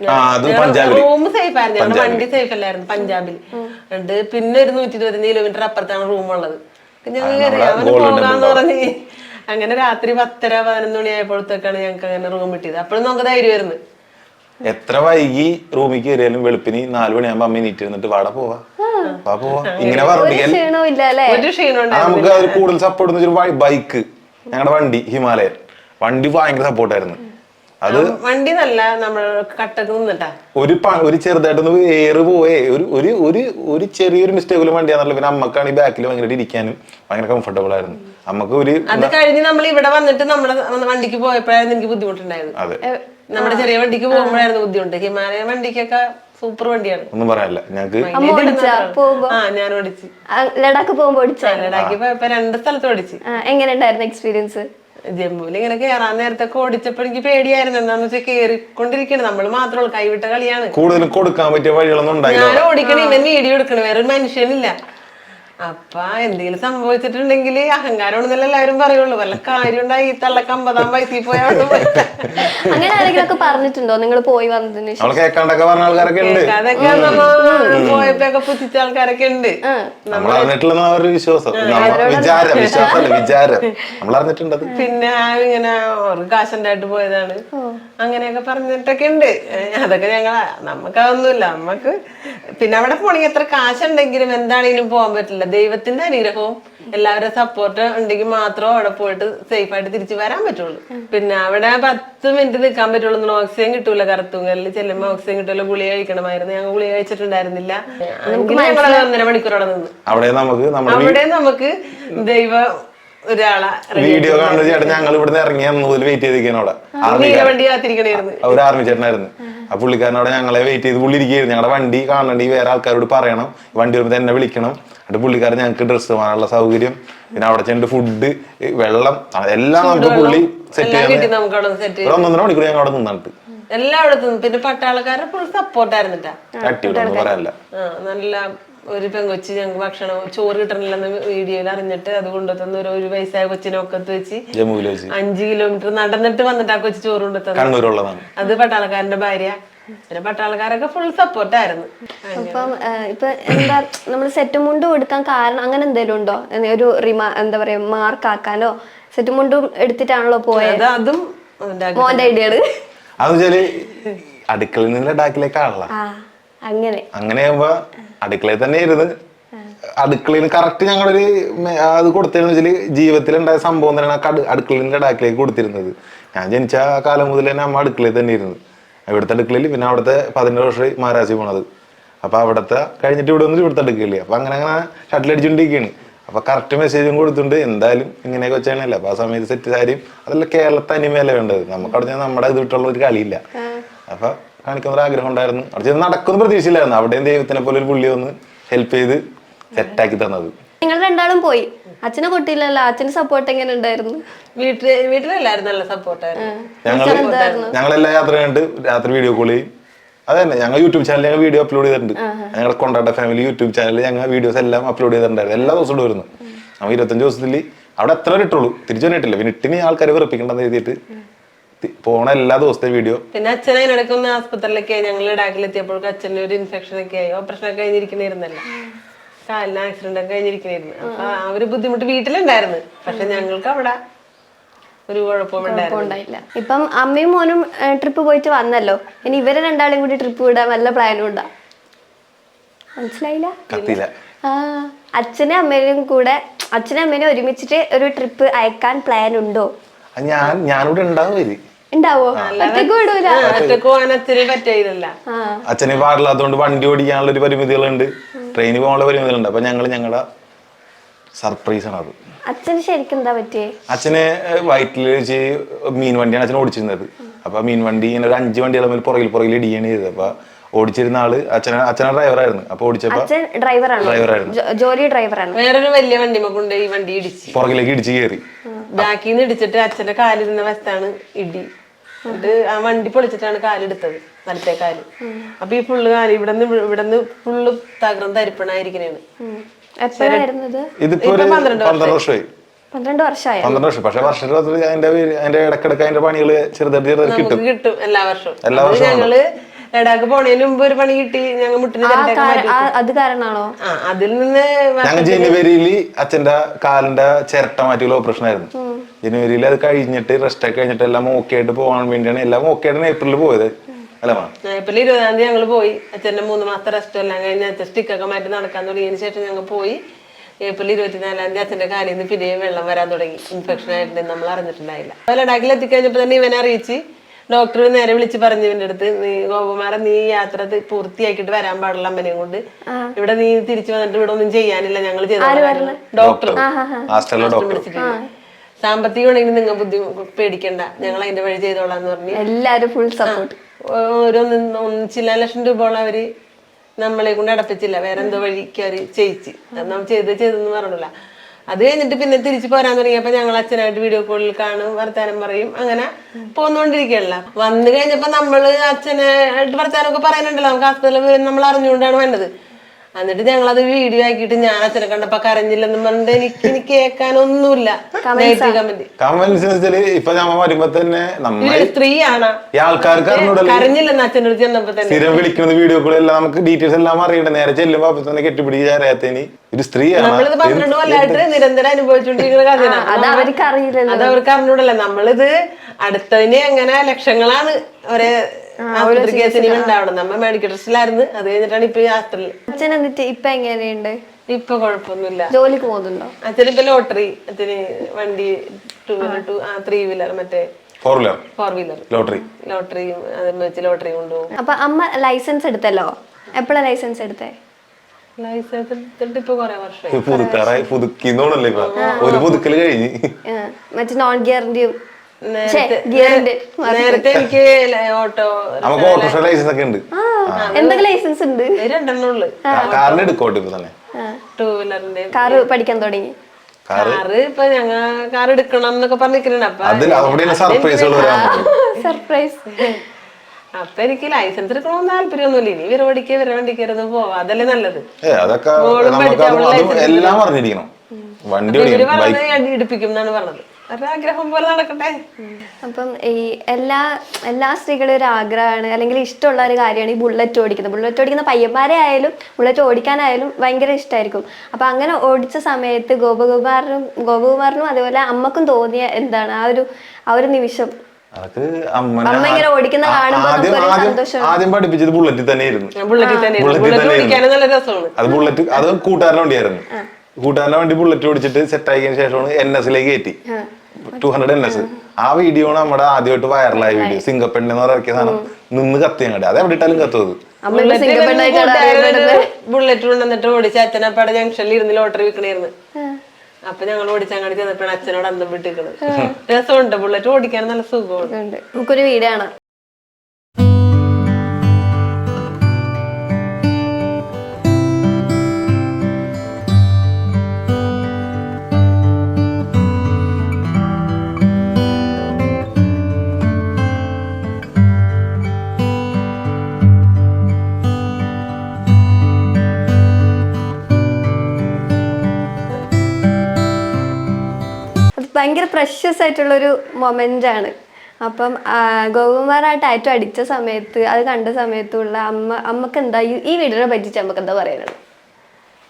റൂം സേഫ് ആയിരുന്നു. ഞങ്ങളുടെ വണ്ടി സേഫ് അല്ലായിരുന്നു പഞ്ചാബിൽ എന്നിട്ട് പിന്നെ ഒരു നൂറ്റി ഇരുപത്തഞ്ച് കിലോമീറ്റർ അപ്പുറത്താണ് റൂം ഉള്ളത്. ഞങ്ങൾ കയറി അവന് പോകാന്ന് പറഞ്ഞ്. അങ്ങനെ രാത്രി പത്തര പതിനൊന്ന് മണി ആയപ്പോഴത്തേക്കാണ് ഞങ്ങൾക്ക് അങ്ങനെ റൂം കിട്ടിയത്. അപ്പോഴും നമുക്ക് ധൈര്യം വരുന്നു എത്ര വൈകി റൂമിൽ കയറിയാലും വെളുപ്പിന് നാല് മണിയാകുമ്പോ അമ്മ നീറ്റ് ഇരുന്നിട്ട് വാട പോവാ. വാ പോവാ. ഇങ്ങനെ ഉണ്ടായിരുന്നു നമുക്ക് കൂടുതൽ സപ്പോർട്ട് ബൈക്ക് ഞങ്ങളുടെ വണ്ടി ഹിമാലയൻ. വണ്ടി ഭയങ്കര സപ്പോർട്ടായിരുന്നു അത് വണ്ടി നല്ല നമ്മൾ ഒരു ഒരു ചെറുതായിട്ടൊന്ന് ഏറ് പോയേ ഒരു ഒരു ഒരു ഒരു ചെറിയൊരു മിസ്റ്റേക്കിലും വണ്ടിയാണല്ലോ പിന്നെ അമ്മക്കാണ് ഈ ബാക്കിൽ ഭയങ്കര ഇരിക്കാനും ഭയങ്കര കംഫർട്ടബിൾ ആയിരുന്നു. നമുക്ക് ഒരു അത് കഴിഞ്ഞ് നമ്മൾ ഇവിടെ വന്നിട്ട് നമ്മുടെ വണ്ടിക്ക് പോയപ്പോഴായിരുന്നു എനിക്ക് ബുദ്ധിമുട്ടുണ്ടായത്. അതെ. നമ്മുടെ ചെറിയ വണ്ടിക്ക് പോകുമ്പോഴായിരുന്നു ബുദ്ധിമുട്ട്. ഹിമാലയ വണ്ടിക്കൊക്കെ സൂപ്പർ വണ്ടിയാണ്. ഒന്നും പറയാനില്ല. ഞങ്ങൾക്ക് ആ ഞാൻ ഓടിച്ചു. ലഡാക്ക് പോകുമ്പോ ഓടിച്ചു? ലഡാക്കി പോയപ്പോ രണ്ട് സ്ഥലത്ത് ഓടിച്ചു. എങ്ങനെ ഉണ്ടായിരുന്നു എക്സ്പീരിയൻസ് ജമ്മുവിൽ ഇങ്ങനെ കേറാൻ നേരത്തൊക്കെ ഓടിച്ചപ്പോ എനിക്ക് പേടിയായിരുന്നു. എന്താന്ന് വെച്ചാൽ കേറിക്കൊണ്ടിരിക്കണം. നമ്മൾ മാത്രമുള്ള കൈവിട്ട കളിയാണ്. കൂടുതലും കൊടുക്കാൻ പറ്റിയ വഴികളൊന്നും ഉണ്ടായില്ല. ഞാൻ ഓടിക്കണ. ഇവൻ വീഡിയോ എടുക്കണ. വേറെ ഒരു മനുഷ്യനില്ല. അപ്പൊ എന്തെങ്കിലും സംഭവിച്ചിട്ടുണ്ടെങ്കിൽ അഹങ്കാരമാണെന്നല്ല എല്ലാവരും പറയുള്ളൂ. വല്ല കാര്യം ഉണ്ടായി തള്ളക്ക് അമ്പതാം വയസ്സിൽ പോയാൽ അങ്ങനെ ആരെങ്കിലൊക്കെ പറഞ്ഞിട്ടുണ്ടോ? നിങ്ങൾ പോയി വന്നതിന് കേൾക്കാണ്ടൊക്കെ പറഞ്ഞ ആൾക്കാരൊക്കെ ഉണ്ട്. അതൊക്കെ പോയപ്പോഴൊക്കെ പുച്ഛിച്ച ആൾക്കാരൊക്കെ ഉണ്ട്. നമ്മൾ അറിഞ്ഞിട്ടില്ലെന്ന അവരുടെ വിശ്വാസം. വിചാരം വിശ്വാസമല്ല വിചാരം. നമ്മൾ അറിഞ്ഞിട്ടുണ്ടത് പിന്നെ ഇങ്ങനെ ഒരു കാശുണ്ടായിട്ട് പോയതാണ്. അങ്ങനെയൊക്കെ പറഞ്ഞിട്ടൊക്കെ ഉണ്ട്. അതൊക്കെ ഞങ്ങൾ നമുക്കതൊന്നുമില്ല നമുക്ക് പിന്നെ അവിടെ പോണെങ്കിൽ എത്ര കാശുണ്ടെങ്കിലും എന്താണെങ്കിലും പോകാൻ പറ്റില്ല. ദൈവത്തിന്റെ അനുഗ്രഹവും എല്ലാവരുടെ സപ്പോർട്ട് ഉണ്ടെങ്കിൽ മാത്രമേ അവിടെ പോയിട്ട് സേഫ് ആയിട്ട് തിരിച്ചു വരാൻ പറ്റുള്ളൂ. പിന്നെ അവിടെ പത്ത് മിനിറ്റ് നിൽക്കാൻ പറ്റുള്ളൂ ഓക്സിജൻ കിട്ടൂല കറുത്തുങ്കലിൽ ചെല്ലുമ്പോ ഓക്സിജൻ കിട്ടൂല ഗുളിക കഴിക്കണമായിരുന്നു. ഞങ്ങൾ ഗുളിക കഴിച്ചിട്ടുണ്ടായിരുന്നില്ല ഞങ്ങൾ ഒന്നര മണിക്കൂർ അവിടെ നിന്ന്. അവിടെ നമുക്ക് നമ്മുടെ അവിടെ നമുക്ക് ദൈവ ഒരാളെ വീഡിയോ കാണുന്ന ചേട്ടൻ ഞങ്ങൾ ഇവിടുന്ന് ഇറങ്ങി അന്ന് മുതൽ വെയിറ്റ് ചെയ്തിരിക്കണം അവിടെ. വണ്ടി കാത്തിരിക്കണായിരുന്നു ഒരു ആർമി ചേട്ടനായിരുന്നു. ആ പുള്ളിക്കാരൻ അവിടെ ഞങ്ങളെ വെയിറ്റ് ചെയ്ത് പുള്ളി ഇരിക്കുകയായിരുന്നു ഞങ്ങളുടെ വണ്ടി കാണണ്ടി വേറെ ആൾക്കാരോട് പറയണം. വണ്ടി വരുമ്പോൾ തന്നെ വിളിക്കണം. എന്നിട്ട് പുള്ളിക്കാരൻ ഞങ്ങൾക്ക് ഡ്രസ്സ് പോകാനുള്ള സൗകര്യം. പിന്നെ അവിടെ ചെണ്ട് ഫുഡ് വെള്ളം എല്ലാം നമുക്ക് പുള്ളി സെറ്റ് ചെയ്യാൻ ഒരു ഒന്നൊന്നര മണിക്കൂർ ഞങ്ങൾ അവിടെ നിന്നിട്ട്. എല്ലായിടത്തും പിന്നെ പട്ടാളക്കാരെ ഫുൾ സപ്പോർട്ടായിരുന്നിട്ടാ അടിപൊളി പറയാനില്ല. നല്ല ഒരു പെങ്കൊച്ചി ഞങ്ങൾക്ക് ഭക്ഷണം ചോറ് കിട്ടണില്ലെന്ന് വീഡിയോയിൽ അറിഞ്ഞിട്ട് അത് കൊണ്ടുതന്ന് ഒരു ഒരു വയസ്സായ കൊച്ചിനൊക്കത്ത് വെച്ച് അഞ്ച് കിലോമീറ്റർ നടന്നിട്ട് വന്നിട്ട് ആ കൊച്ചു ചോറ് കൊണ്ടുതന്നു അത് പട്ടാളക്കാരന്റെ ഭാര്യ. പിന്നെ പട്ടാളക്കാരൊക്കെ ഫുൾ സപ്പോർട്ടായിരുന്നു അപ്പം ഇപ്പൊ എന്താ നമ്മൾ സെറ്റ് മുണ്ട് കൊടുക്കാൻ കാരണം അങ്ങനെ എന്തെങ്കിലും ഉണ്ടോ? ഒരു റിമാ എന്താ പറയാ മാർക്ക് ആക്കാനോ? സെറ്റ് മുണ്ടും എടുത്തിട്ടാണല്ലോ പോയത് അതും. മോന്റെ അടുക്കളയിൽ നിന്ന് ലഡാക്കിലേക്കാണല്ലോ ആ. അങ്ങനെ. അങ്ങനെയാകുമ്പോ അടുക്കളയിൽ തന്നെ ഇരുന്ന് അടുക്കളയിൽ കറക്റ്റ് ഞങ്ങളൊരു അത് കൊടുത്തിരുന്നു വെച്ചാൽ ജീവിതത്തിലുണ്ടായ സംഭവം തന്നെയാണ് അടുക്കളയിൽ ലഡാക്കിലേക്ക് കൊടുത്തിരുന്നത്. ഞാൻ ജനിച്ച ആ കാലം മുതൽ തന്നെ അമ്മ അടുക്കളയിൽ തന്നെ ഇരുന്നത് ഇവിടുത്തെ അടുക്കളയിൽ പിന്നെ അവിടുത്തെ പതിനെട്ട് വർഷമായി മഹാരാജി പോണത്. അപ്പൊ അവിടുത്തെ കഴിഞ്ഞിട്ട് ഇവിടെ വന്നിട്ട് ഇവിടുത്തെ അടുക്കളയിൽ. അപ്പൊ അങ്ങനെ അങ്ങനെ ഷട്ടിൽ അടിച്ചുകൊണ്ടിരിക്കുകയാണ് അപ്പൊ കറക്റ്റ് മെസ്സേജും കൊടുത്തിട്ടുണ്ട്. എന്തായാലും ഇങ്ങനെയൊക്കെ വെച്ചാണല്ലോ. അപ്പൊ ആ സമയത്ത് സെറ്റ് സാരിയും അതല്ല കേരളത്തെ അനിമയല്ലേ വേണ്ടത്. നമുക്ക് അവിടെ നമ്മുടെ ഇത് വിട്ടുള്ള ഒരു കളിയില്ല. അപ്പൊ കാണിക്കുന്ന ഒരു ആഗ്രഹം ഉണ്ടായിരുന്നു. അവിടെ നടക്കുന്ന പ്രതീക്ഷയില്ലായിരുന്നു. അവിടെയും ദൈവത്തിനെ പോലെ ഒരു പുള്ളി വന്ന് ഹെൽപ്പ് ചെയ്ത് സെറ്റാക്കി തന്നത്. നിങ്ങൾ രണ്ടാളും പോയി. അച്ഛനെ കൊട്ടിയില്ലല്ലോ. അച്ഛന്റെ സപ്പോർട്ട് എങ്ങനെ ഉണ്ടായിരുന്നു? വീട്ടിൽ വീട്ടിലെല്ലാരും സപ്പോർട്ട് ഞങ്ങൾ ഞങ്ങളെല്ലാ യാത്ര കണ്ട് രാത്രി വീഡിയോ കോൾ ചെയ്യും. അതന്നെ തന്നെ. ഞങ്ങൾ യൂട്യൂബ് ചാനലിൽ ഞങ്ങൾ വീഡിയോ അപ്ലോഡ് ചെയ്തിട്ടുണ്ട്. ഞങ്ങളുടെ കൊണ്ടാട്ട ഫാമിലി യൂട്യൂബ് ചാനലിൽ ഞങ്ങൾ വീഡിയോസ് എല്ലാം അപ്ലോഡ് ചെയ്തിട്ടുണ്ടായിരുന്നു. എല്ലാ ദിവസവും വരുന്നു. നമ്മൾ ഇരുപത്തഞ്ച് ദിവസത്തിൽ അവിടെ എത്ര ഇട്ടുള്ളൂ? തിരിച്ചു വന്നിട്ടില്ല. പിന്നെ ഇട്ടിനി ആൾക്കാരെ വെറുപ്പിക്കണ്ടെന്ന് എഴുതിയിട്ട് പോണ എല്ലാ ദിവസത്തെ വീഡിയോ പിന്നെ അച്ഛൻ നടക്കുന്ന ആസ്പത്രിയിലൊക്കെ ഞങ്ങൾ ഇടാക്കിലെത്തിയപ്പോഴേക്കും അച്ഛന് ഒരു ഇൻഫെക്ഷൻ ഒക്കെ ആയി. ഓപ്പറേഷൻ ഒക്കെ കഴിഞ്ഞിരിക്കണിരുന്നല്ലോ കാലിന് ആക്സിഡന്റ് ഒക്കെ കഴിഞ്ഞിരിക്കണിരുന്നു അപ്പൊ ആ ഒരു ബുദ്ധിമുട്ട് വീട്ടിലുണ്ടായിരുന്നു. പക്ഷെ ഞങ്ങൾക്ക് അവിടെ ഒരു ഇപ്പം അമ്മയും മോനും ട്രിപ്പ് പോയിട്ട് വന്നല്ലോ. ഇനി ഇവരെ രണ്ടാളും കൂടി ട്രിപ്പ് വിടാൻ നല്ല പ്ലാനും ഉണ്ടാ? മനസ്സിലായില്ല? ആ അച്ഛനും അമ്മയും കൂടെ അച്ഛനും അമ്മേനും ഒരുമിച്ചിട്ട് ഒരു ട്രിപ്പ് അയക്കാൻ പ്ലാൻ ഉണ്ടോ? ഞാൻ ഞാനിവിടെ ഉണ്ടാവുമല്ലേ ഉണ്ടാവോ? ഒറ്റയ്ക്ക് വിടൂല. ആ, ഒറ്റയ്ക്ക് പോകാൻ അച്ഛന് പാടില്ലാത്തതുകൊണ്ട് വണ്ടി ഓടിക്കാനുള്ള ഒരു പരിമിതികളുണ്ട് ട്രെയിനിൽ പോകാനുള്ള പരിമിതികളുണ്ട്. അപ്പൊ ഞങ്ങൾ ഞങ്ങളെ സർപ്രൈസ് ആണ് അത്. അച്ഛന് ശരിക്കും എന്താ പറ്റിയേ? അച്ഛന് വയറ്റിൽ വെച്ച് മീൻ വണ്ടിയാണ് അച്ഛൻ ഓടിച്ചിരുന്നത്. അപ്പൊ മീൻ വണ്ടി ഇങ്ങനെ ഒരു അഞ്ച് വണ്ടികൾ തമ്മിൽ പുറകിൽ പുറകിൽ ഇടിയാണ് ചെയ്തത്. അപ്പൊ ഓടിച്ചിരുന്ന ആൾ അച്ഛന അച്ഛന ഡ്രൈവറായിരുന്നു അപ്പൊ ഓടിച്ചപ്പോ അച്ഛൻ ഡ്രൈവറാണ് ഡ്രൈവറായിരുന്നു ജോലി ഡ്രൈവറാണ് വേറൊരു വലിയ വണ്ടി വണ്ടി ഇടിച്ച്. പുറകിലേക്ക് ഇടിച്ച് കയറി. ബാക്കിൽ നിന്ന് ഇടിച്ചിട്ട് അച്ഛന്റെ കാലിരുന്ന വശത്താണ് ഇടി. എന്നിട്ട് ആ വണ്ടി പൊളിച്ചിട്ടാണ് കാലെടുത്തത് വലത്തെ കാൽ. അപ്പൊ ഈ ഫുള്ള് കാൽ ഇവിടെ നിന്ന് ഇവിടെ നിന്ന് ഫുള്ള് തകർന്ന് തരിപ്പണായിരിക്കണേണ് ഇതിപ്പോ പന്ത്രണ്ട് വർഷമായി പന്ത്രണ്ട് വർഷമായി പന്ത്രണ്ട് വർഷം. പക്ഷെ വർഷത്തിൽ അതിന്റെ അതിന്റെ ഇടക്കിടക്ക് അതിന്റെ പണികൾ ചെറുതായിട്ട് ചെറുതായിട്ട് കിട്ടും. എല്ലാ വർഷവും. എല്ലാ വർഷവും ഞങ്ങൾ ലഡാക്ക് പോണേന് മുമ്പ് ഒരു പണി കിട്ടി. ഞങ്ങൾ മുട്ടിന് ആ മാറ്റി ആ- അത് കാരണാണോ? ആ അതിൽ നിന്ന് ഞങ്ങൾ ജനുവരിയിൽ അച്ഛന്റെ കാലിന്റെ ചിരട്ട മാറ്റിയുള്ള ഓപ്പറേഷൻ ആയിരുന്നു. ജനുവരിയിൽ അത് കഴിഞ്ഞിട്ട് റെസ്റ്റ് ഒക്കെ കഴിഞ്ഞിട്ട് എല്ലാം ഓക്കെ ആയിട്ട് പോകാൻ വേണ്ടിയാണ് എല്ലാം ഓക്കെ ആയിട്ടാണ് ഏപ്രിലിൽ പോയത്. ഏപ്രിൽ ഇരുപതാം തീയതി ഞങ്ങൾ പോയി. അച്ഛന്റെ മൂന്ന് മാസത്തെ റെസ്റ്റ് എല്ലാം കഴിഞ്ഞ അച്ഛൻ സ്റ്റിക്കൊക്കെ മാറ്റി നടക്കാൻ തുടങ്ങിയതിന് ശേഷം ഞങ്ങൾ പോയി. ഏപ്രിൽ ഇരുപത്തിനാലാം തീയതി അച്ഛന്റെ കാലിൽ നിന്ന് പിന്നെയും വെള്ളം വരാൻ തുടങ്ങി. ഇൻഫെക്ഷൻ ആയിട്ട് നമ്മൾ അറിഞ്ഞിട്ടുണ്ടായില്ല. അപ്പൊ ലഡാക്കിൽ എത്തിക്കഴിഞ്ഞപ്പോൾ തന്നെ ഇവനെ അറിയിച്ച് ഡോക്ടർ നേരെ വിളിച്ച് പറഞ്ഞു ഇവന്റെ അടുത്ത് നീ ഗോപകുമാര നീ യാത്ര പൂർത്തിയാക്കിട്ട് പൂർത്തിയാക്കിയിട്ട് വരാൻ പാടില്ല അമ്മനെയും കൊണ്ട്. ഇവിടെ നീ തിരിച്ചു വന്നിട്ട് ഇവിടെ ഒന്നും ചെയ്യാനില്ല. ഞങ്ങൾ ചെയ്ത ഡോക്ടർ. സാമ്പത്തികം ഉണ്ടെങ്കിൽ നിങ്ങൾ ബുദ്ധി പേടിക്കണ്ട. ഞങ്ങൾ അതിന്റെ വഴി ചെയ്തോളാന്ന് പറഞ്ഞു. എല്ലാരും ഫുൾ സപ്പോർട്ട് ഓരോന്ന് ഒന്നിച്ചില്ല ലക്ഷം രൂപയോളം അവർ നമ്മളെ കൊണ്ട് അടപ്പിച്ചില്ല. വേറെ എന്തോ വഴിക്ക് അവർ ചെയ്യിച്ച്. നമ്മൾ ചെയ്ത് ചെയ്തെന്ന് പറഞ്ഞില്ല. അത് കഴിഞ്ഞിട്ട് പിന്നെ തിരിച്ചു പോരാൻ തുടങ്ങിയപ്പോ ഞങ്ങൾ അച്ഛനായിട്ട് വീഡിയോ കോളിൽ കാണും വർത്താനം പറയും അങ്ങനെ പോന്നുകൊണ്ടിരിക്കുകയല്ല വന്നു കഴിഞ്ഞപ്പോ നമ്മൾ അച്ഛനായിട്ട് വർത്താനമൊക്കെ പറയുന്നുണ്ടല്ലോ നമുക്ക് ആസ്പത്രിയിൽ നമ്മൾ അറിഞ്ഞുകൊണ്ടാണ് വേണ്ടത് എന്നിട്ട് ഞങ്ങൾ അത് വീഡിയോ ആക്കിയിട്ട് ഞാൻ അച്ഛനെ കണ്ടപ്പോ കരഞ്ഞില്ലെന്നും പറഞ്ഞിട്ട് എനിക്ക് എനിക്ക് കേൾക്കാനൊന്നുമില്ല. കമന്റ്സ് വെച്ചാൽ ഇപ്പൊ ഞമ്മ വരുമ്പോ തന്നെ നമ്മൾ സ്ത്രീയാണ്. ഈ ആൾക്കാർക്ക് അറിഞ്ഞൂടല്ലോ കരഞ്ഞില്ലെന്ന് അച്ഛന്റെ അടുത്ത് ചെന്നപ്പോ തന്നെ. സ്ഥിരം വിളിക്കുന്ന വീഡിയോകളെല്ലാം നമുക്ക് ഡീറ്റെയിൽസ് എല്ലാം അറിയണ്ട? നേരെ ചെല്ലുമ്പോ അപ്പൊ തന്നെ കെട്ടിപ്പിടിച്ച് അറിയാത്തനി ഒരു സ്ത്രീയാണ്. നമ്മളിത് പന്ത്രണ്ട് കൊല്ലമായിട്ട് നിരന്തരം അനുഭവിച്ചുകൊണ്ടിരിക്കുന്ന കഥയാണ്. അത് അവർക്ക് അറിയില്ലല്ലോ. അത് അവർക്ക് അറിഞ്ഞൂടല്ല? നമ്മളിത് അടുത്തതിന് എങ്ങനെ ലക്ഷങ്ങളാണ് ഒരേ ആശുപത്രി കേസിന് ഉണ്ടാവണം. നമ്മ മെഡിക്കൽ ടെസ്റ്റിലായിരുന്നു. അത് കഴിഞ്ഞിട്ടാണ് ഇപ്പൊ അച്ഛൻ എന്നിട്ട് ഇപ്പൊ എങ്ങനെയുണ്ട്? ഇപ്പൊ കുഴപ്പമൊന്നുമില്ല. ജോലിക്ക് പോകുന്നുണ്ടോ? അച്ഛന് ഇപ്പൊ ലോട്ടറി അച്ഛന് വണ്ടി ടൂ ടു ത്രീ വീലർ മറ്റേ four wheeler four wheeler lottery ലോട്ടറിയും അതെന്ന് വെച്ച് ലോട്ടറി കൊണ്ടുപോകും. അപ്പൊ അമ്മ ലൈസൻസ് എടുത്തല്ലോ? എപ്പോഴാ ലൈസൻസ് എടുത്തേ? ലൈസൻസ് എടുത്തിട്ട് ഇപ്പൊ കൊറേ വർഷം പുതുക്കാറായി പുതുക്കിന്നോണല്ലേ ഇപ്പൊ. ഒരു പുതുക്കൽ കഴിഞ്ഞ്. മറ്റേ നോൺ ഗിയറിന്റെയും നേരത്തെ എനിക്ക് ഓട്ടോ നമുക്ക് ഓട്ടോറിക്ഷ ലൈസൻസ് ഒക്കെ ഉണ്ട്. എന്തൊക്കെ ലൈസൻസ് ഉണ്ട്? രണ്ടെണ്ണം ഉള്ളു. കാറിന് എടുക്കോട്ടെ ഇപ്പൊ തന്നെ. ടൂ വീലറിന്റെ കാറ് പഠിക്കാൻ തുടങ്ങി. കാറ്? കാറ് ഇപ്പൊ ഞങ്ങ കാർ എടുക്കണം എന്നൊക്കെ സർപ്രൈസ് അപ്പൊ എനിക്ക് ലൈസൻസ് എടുക്കണമെന്ന് താല്പര്യമൊന്നുമില്ല. ഇനി ഇവരെ വണ്ടിക്കരുത് പോവാ. അതല്ലേ നല്ലത്. അതൊക്കെ എല്ലാം പറഞ്ഞിരിക്കണം. വണ്ടി ഇടിപ്പിക്കും എന്നാണ് പറഞ്ഞത്. ഒരാഗ്രഹം പോലെ നടക്കട്ടെ. അപ്പം ഈ എല്ലാ എല്ലാ സ്ത്രീകളും ഒരു ആഗ്രഹമാണ് അല്ലെങ്കിൽ ഇഷ്ടമുള്ള ഒരു കാര്യമാണ് ഈ ബുള്ളറ്റ് ഓടിക്കുന്നത്. ബുള്ളറ്റ് ഓടിക്കുന്ന പയ്യന്മാരെ ആയാലും ബുള്ളറ്റ് ഓടിക്കാനായാലും ഭയങ്കര ഇഷ്ടമായിരിക്കും അപ്പം അങ്ങനെ ഓടിച്ച സമയത്ത് ഗോപകുമാറിനും ഗോപകുമാറിനും അതുപോലെ അമ്മക്കും തോന്നിയ എന്താണ് ആ ഒരു ആ ഒരു നിമിഷം? ആദ്യം പഠിപ്പിച്ചത് ബുള്ളറ്റിൽ തന്നെയായിരുന്നു. ബുള്ളറ്റിൽ തന്നെ ബുള്ളറ്റ് തന്നെയായിരുന്നു. നല്ല രസമാണ്. അത് ബുള്ളറ്റ് അത് കൂട്ടുകാരനെ വണ്ടിയായിരുന്നു. കൂട്ടുകാരനെ വണ്ടി ബുള്ളറ്റ് ഓടിച്ചിട്ട് സെറ്റ് ആക്കിയതിനു ശേഷമാണ് എൻ എസിലേക്ക് കയറ്റി. ടു ഹൺഡ്രഡ് എൻ എസ് ആ വീഡിയോ ആണ് നമ്മുടെ ആദ്യമായിട്ട് വൈറലായ വീഡിയോ സിംഗപ്പെണ്ണ് എന്ന് ഇറക്കിയ സാധനം. നിന്ന് കത്തി അങ്ങോട്ട് അത് എവിടെ ഇട്ടാലും കത്തും അത്. അമ്മ ഇപ്പൊ സിംഗപ്പെണ്ണായിട്ടാണ് അറിയപ്പെടുന്നത് ബുള്ളറ്റ് കൊണ്ടുവന്നിട്ട് ഓടിച്ച് അച്ഛനപ്പാടെ ജംഗ്ഷനിൽ ഇരുന്ന് ലോട്ടറി വിൽക്കണായിരുന്നു അപ്പൊ ഞങ്ങൾ ഓടിച്ചങ്ങാടി ചെന്നപ്പോഴാണ് അച്ഛനോട് അന്തം വിട്ടിരിക്കണത്. രസമുണ്ട്. ബുള്ളറ്റ് ഓടിക്കാൻ നല്ല സുഖമാണ് നമുക്കൊരു വീഡിയോ ഭയങ്കര പ്രഷ്യസ് ആയിട്ടുള്ളൊരു മൊമെന്റ് ആണ്. അപ്പം ഗോകുമാർ ആ ടാറ്റു അടിച്ച സമയത്ത് അത് കണ്ട സമയത്തുള്ള അമ്മ അമ്മയ്ക്ക് എന്താ ഈ- വീടിനെ പറ്റിച്ച് അമ്മയ്ക്ക് എന്താ പറയാനുള്ളത്?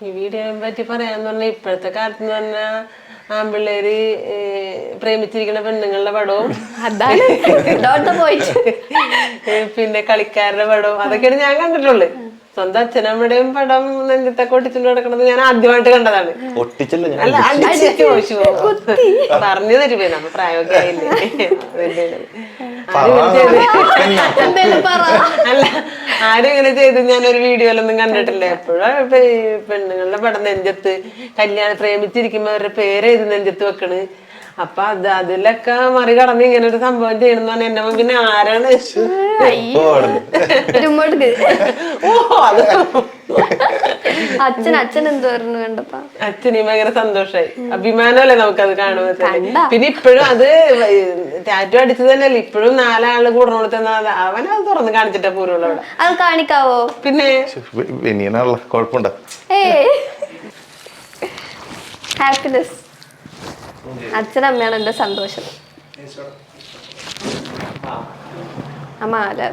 ഈ വീഡിയോയെ പറ്റി പറയാന്ന് പറഞ്ഞാൽ ഇപ്പോഴത്തെ കാലത്ത് എന്ന് പറഞ്ഞാൽ ആൺപിള്ളേര് പ്രേമിച്ചിരിക്കുന്ന പെണ്ണുങ്ങളുടെ പടവും പിന്നെ കളിക്കാരുടെ പടവും അതൊക്കെയാണ് ഞാൻ കണ്ടിട്ടുള്ളത്. സ്വന്തം അച്ഛനമ്മയുടെയും പടം നെഞ്ചത്തൊക്കെ ഒട്ടിച്ചുകൊണ്ട് കിടക്കുന്നത് ഞാൻ ആദ്യമായിട്ട് കണ്ടതാണ്. അല്ല ചോദിച്ചു പറഞ്ഞു തരുമേ നമ്മ പ്രായോഗിക്കായില്ലേ ആയില്ലേ അതന്നെയാണ്. ആരും ഇങ്ങനെ ചെയ്ത്? ഞാൻ പറ. അല്ല ആരും ഇങ്ങനെ ചെയ്ത്? ഞാനൊരു വീഡിയോയിലൊന്നും കണ്ടിട്ടില്ല. എപ്പോഴും പെണ്ണുങ്ങളുടെ പടം നെഞ്ചത്ത് കല്യാണം പ്രേമിച്ചിരിക്കുമ്പോ അവരുടെ പേര് എഴുതി നെഞ്ചത്ത് വെക്കണ്? അപ്പൊ അത് അതിലൊക്കെ മറികടന്ന് ഇങ്ങനെ ഒരു സംഭവം ചെയ്യണമെന്ന് പറഞ്ഞാൽ എന്റെ പിന്നെ ആരാണ്? അച്ഛൻ അച്ഛൻ എന്ത് പറഞ്ഞു കണ്ടപ്പോ? അച്ഛനും ഭയങ്കര സന്തോഷായി. അഭിമാനമല്ലേ നമുക്കത് കാണുമ്പോ തന്നെ. പിന്നെ ഇപ്പോഴും അത് ടാറ്റു അടിച്ചത് തന്നെയല്ലേ? ഇപ്പോഴും നാലാൾ അവൻ അത് തുറന്ന് കാണിച്ചിട്ടേ പോരുള്ളൂ അവിടെ. അത് കാണിക്കാവോ? പിന്നെ? കുഴപ്പമുണ്ടോ. ഹാപ്പിനെസ് അച്ഛനമ്മയാണ് എന്റെ സന്തോഷം. അമ്മ അല്ല.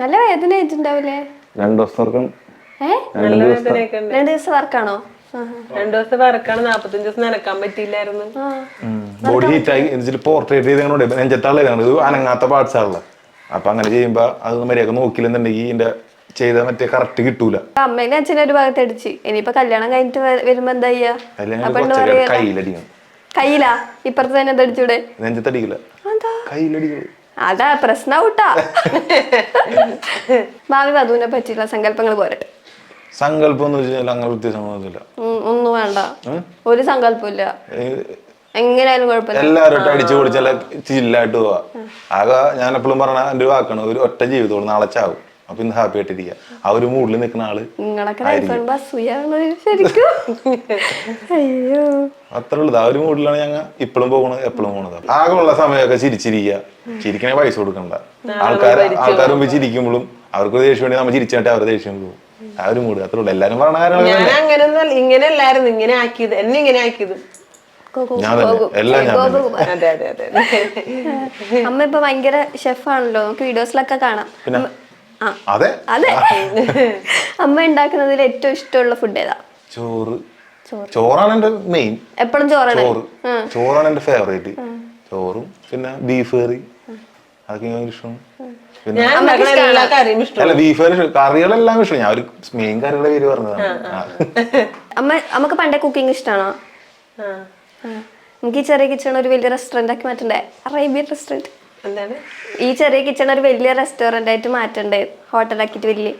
നല്ല വേദന ആയിട്ടുണ്ടാവില്ലേ രണ്ടു ദിവസം രണ്ടു നല്ല വേദനയൊക്കെ രണ്ട് ദിവസം വർക്കാണോ? രണ്ടു ദിവസം വർക്കാണ്. നാപ്പത്തഞ്ച് ദിവസം നനക്കാൻ പറ്റിയില്ലായിരുന്നു. ബോഡി എന്നിട്ട് പോർട്രേറ്റ് ഇത് അനങ്ങാത്ത പാർട്സ് ആണല്ലോ. അപ്പൊ അങ്ങനെ ചെയ്യുമ്പോ അത് മര്യാദ നോക്കില്ലെന്നുണ്ടെങ്കിൽ ഇതിന്റെ ചെയ്ത മറ്റേ കറക്റ്റ് കിട്ടൂല. അമ്മേനെ അച്ഛനെ ഒരു ഭാഗത്ത് അടിച്ച് ഇനിയിപ്പൊ കല്യാണം കഴിഞ്ഞിട്ട് വരുമ്പോ എന്താ കയ്യിലടിക്കണം കയ്യിലാ? ഇപ്പുറത്ത് തന്നെ അടിച്ചൂടെ നെഞ്ചത്തടിക്കില്ല. എന്താ കയ്യിലടിക്കണം അതാ പ്രശ്ന കൂട്ടാ ഭാവി വധുവിനെ പറ്റിയുള്ള സങ്കല്പങ്ങൾ പോരട്ടെ. സങ്കല്പം എന്ന് വെച്ചാൽ അങ്ങനെ വ്യത്യാസമൊന്നുമില്ല ഒന്നും വേണ്ട. ഒരു സങ്കല്പമില്ല എങ്ങനെയായാലും കുഴപ്പമില്ല. എല്ലാവരും അടിച്ചു പൊളിച്ചല്ല ചില്ലായിട്ട് പോവാ. ആകെ ഞാൻ എപ്പോഴും പറഞ്ഞ എന്റെ വാക്കാണ് ഒരു ഒറ്റ ജീവിതത്തോട് നാളെ ചാവും. അപ്പൊ ഇന്ന് ഹാപ്പി ആയിട്ടിരിക്കുക ആ ഒരു മൂഡിൽ നിൽക്കുന്ന ആൾ അത്ര ഉള്ളത് ആ ഒരു മൂഡിലാണ് ഞങ്ങൾ ഇപ്പോഴും പോകണത് എപ്പോഴും പോകണത് ആകെ ഉള്ള സമയമൊക്കെ ചിരിച്ചിരിക്കുക ചിരിക്കണേ പൈസ കൊടുക്കണ്ട. ആൾക്കാർ ആൾക്കാർ മുമ്പ് ചിരിക്കുമ്പോഴും അവർക്ക് ദേഷ്യം വേണ്ടി നമ്മൾ ചിരിച്ചിട്ട് അവർ ദേഷ്യം പോകും ആ ഒരു മൂഡ് അത്രേ ഉള്ളൂ. എല്ലാരും പറഞ്ഞ കാര്യങ്ങൾ അങ്ങനെ ഇങ്ങനെ അല്ലായിരുന്നു. ഇങ്ങനെ ആക്കിയത്. എന്നെ ഇങ്ങനെ ആക്കിയത്. ഗോകു- ഞാൻ തന്നെ. എല്ലാം ഞാൻ ഗോകു അതെ അതെ അതെ. അമ്മ ഇപ്പൊ ഭയങ്കര ഷെഫാണല്ലോ നമുക്ക് വീഡിയോസിലൊക്കെ കാണാം. അതെ? അതെ. അമ്മ ഉണ്ടാക്കുന്നതിൽ ഏറ്റവും ഇഷ്ടമുള്ള ഫുഡ് ഏതാ? ചോറ്. ചോറ്. ചോറാണ് എന്റെ മെയിൻ എപ്പോഴും ചോറാണ്? ചോറ്. ചോറാണ് എന്റെ ഫേവറേറ്റ് ചോറും പിന്നെ ബീഫ് കറി അതൊക്കെ ഇഷ്ടമാണ് കറിയും ഇഷ്ടം. അല്ല ബീഫ് കറി കറികളെല്ലാം ഇഷ്ടം. ഞാൻ ഒരു മെയിൻ കറികളുടെ പേര് പറഞ്ഞതാണ്. അമ്മ നമുക്ക് പണ്ടേ കുക്കിംഗ് ഇഷ്ടമാണോ ആ. നമുക്ക് ഈ ചെറിയ കിച്ചൺ ഒരു വലിയ റെസ്റ്റോറന്റ് ആക്കി മാറ്റണ്ടേ? അറേബ്യൻ റെസ്റ്റോറന്റ് എന്താണ്? ഈ ചെറിയ കിച്ചൺ ഒരു വലിയ റെസ്റ്റോറന്റ് ആയിട്ട് മാറ്റണ്ടേ? ഹോട്ടലാക്കിട്ട് വലിയ?